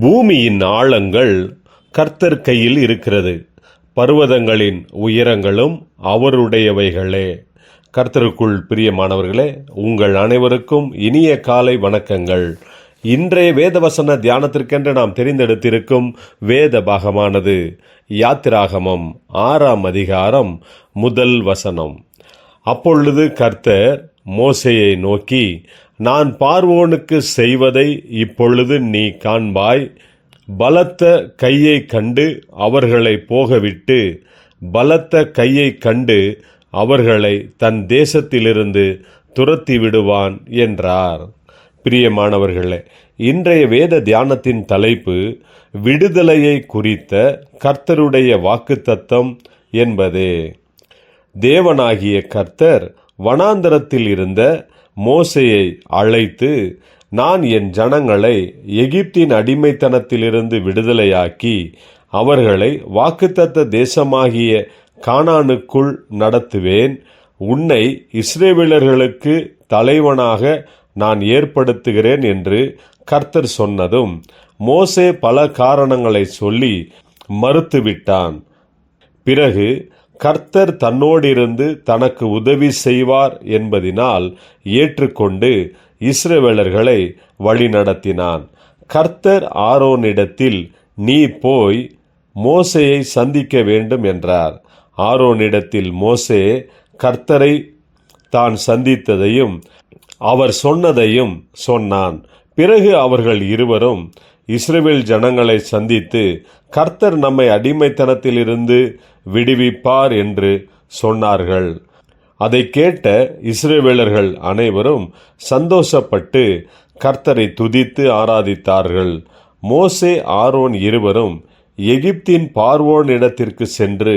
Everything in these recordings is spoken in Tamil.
பூமியின் ஆழங்கள் கர்த்தர் கையில் இருக்கிறது. பர்வதங்களின் உயரங்களும் அவருடையவைகளே. கர்த்தருக்குள் பிரியமானவர்களே உங்கள் அனைவருக்கும் இனிய காலை வணக்கங்கள். இன்றைய வேதவசன தியானத்திற்கென்று நாம் தெரிந்தெடுத்திருக்கும் வேத பாகமானது யாத்திராகமம் ஆறாம் அதிகாரம் முதல் வசனம். அப்பொழுது கர்த்தர் மோசையை நோக்கி நான் பார்வோனுக்கு செய்வதை இப்பொழுது நீ காண்பாய். பலத்த கையை கண்டு அவர்களை போகவிட்டு பலத்த கையை கண்டு அவர்களை தன் தேசத்திலிருந்து துரத்தி விடுவான் என்றார். பிரியமானவர்களே இன்றைய வேத தியானத்தின் தலைப்பு விடுதலையை குறித்த கர்த்தருடைய வாக்குத்தத்தம் என்பதே. தேவனாகிய கர்த்தர் வனாந்தரத்தில் இருந்த மோசையை அழைத்து நான் என் ஜனங்களை எகிப்தின் அடிமைத்தனத்திலிருந்து விடுதலையாக்கி அவர்களை வாக்குத்தத்த தேசமாகிய கானானுக்குள் நடத்துவேன். உன்னை இஸ்ரேவேலர்களுக்கு தலைவனாக நான் ஏற்படுத்துகிறேன் என்று கர்த்தர் சொன்னதும் மோசே பல காரணங்களை சொல்லி மறுத்துவிட்டான். பிறகு கர்த்தர் தன்னோடிருந்து தனக்கு உதவி செய்வார் என்பதினால் ஏற்றுக்கொண்டு இஸ்ரவேலர்களை வழிநடத்தினான். கர்த்தர் ஆரோனிடத்தில் நீ போய் மோசையை சந்திக்க வேண்டும் என்றார். ஆரோனிடத்தில் மோசே கர்த்தரை தான் சந்தித்ததையும் அவர் சொன்னதையும் சொன்னான். பிறகு அவர்கள் இருவரும் இஸ்ரவேல் ஜனங்களை சந்தித்து கர்த்தர் நம்மை அடிமைத்தனத்திலிருந்து விடுவிப்பார் என்று சொன்னார்கள். அதை கேட்ட இஸ்ரேவேலர்கள் அனைவரும் சந்தோஷப்பட்டு கர்த்தரை துதித்து ஆராதித்தார்கள். மோசே ஆரோன் இருவரும் எகிப்தின் பார்வோன் இடத்திற்கு சென்று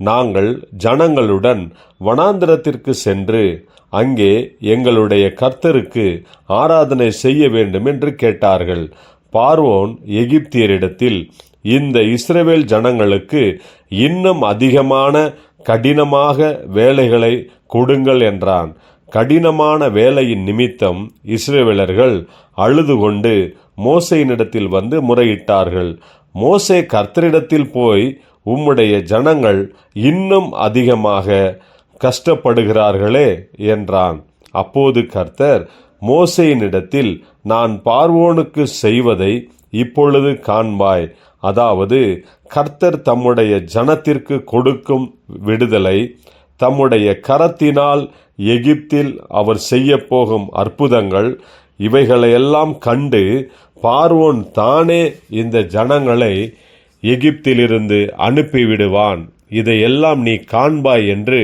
நாங்கள் ஜனங்களுடன் வனாந்திரத்திற்கு சென்று அங்கே எங்களுடைய கர்த்தருக்கு ஆராதனை செய்ய வேண்டும் என்று கேட்டார்கள். பார்வோன் எகிப்தியரிடத்தில் இந்த இஸ்ரவேல் ஜனங்களுக்கு இன்னும் அதிகமான கடினமாக வேலைகளை கொடுங்கள் என்றான். கடினமான வேலையின் நிமித்தம் இஸ்ரேவேலர்கள் அழுது கொண்டு மோசையினிடத்தில் வந்து முறையிட்டார்கள். மோசே கர்த்தரிடத்தில் போய் உம்முடைய ஜனங்கள் இன்னும் அதிகமாக கஷ்டப்படுகிறார்களே என்றான். அப்போது கர்த்தர் மோசையினிடத்தில் நான் பார்வோனுக்கு செய்வதை இப்பொழுது காண்பாய். அதாவது கர்த்தர் தம்முடைய ஜனத்திற்கு கொடுக்கும் விடுதலை தம்முடைய கரத்தினால் எகிப்தில் அவர் செய்ய போகும் அற்புதங்கள் இவைகளையெல்லாம் கண்டு பார்வோன் தானே இந்த ஜனங்களை எகிப்திலிருந்து அனுப்பிவிடுவான். இதையெல்லாம் நீ காண்பாய் என்று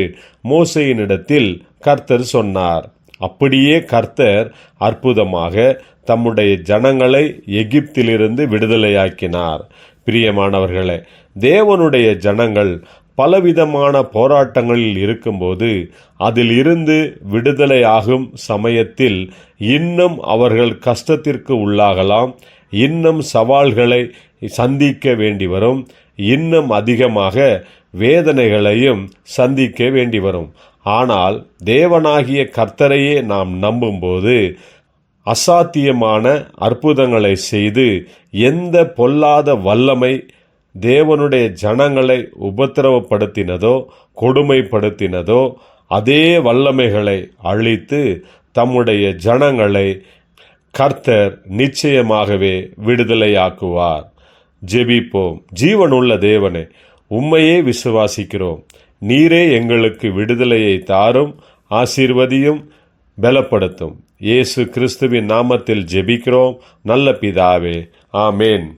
மோசையினிடத்தில் கர்த்தர் சொன்னார். அப்படியே கர்த்தர் அற்புதமாக தம்முடைய ஜனங்களை எகிப்திலிருந்து விடுதலையாக்கினார். பிரியமானவர்களே தேவனுடைய ஜனங்கள் பலவிதமான போராட்டங்களில் இருக்கும்போது அதில் இருந்து விடுதலையாகும் சமயத்தில் இன்னும் அவர்கள் கஷ்டத்திற்கு உள்ளாகலாம் இன்னும் சவால்களை சந்திக்க வேண்டி வரும் இன்னும் அதிகமாக வேதனைகளையும் சந்திக்க வேண்டி வரும். ஆனால் தேவனாகிய கர்த்தரையே நாம் நம்பும்போது அசாத்தியமான அற்புதங்களை செய்து எந்த பொல்லாத வல்லமை தேவனுடைய ஜனங்களை உபத்திரவப்படுத்தினதோ கொடுமைப்படுத்தினதோ அதே வல்லமைகளை அழித்து தம்முடைய ஜனங்களை கர்த்தர் நிச்சயமாகவே விடுதலையாக்குவார். ஜெபிப்போம். ஜீவனுள்ள தேவனே உம்மையே விசுவாசிக்கிறோம். நீரே எங்களுக்கு விடுதலையை தாரும் ஆசீர்வதியும் பலப்படுத்தும். இயேசு கிறிஸ்துவின் நாமத்தில் ஜெபிக்கிறோம். நல்ல பிதாவே ஆமேன்.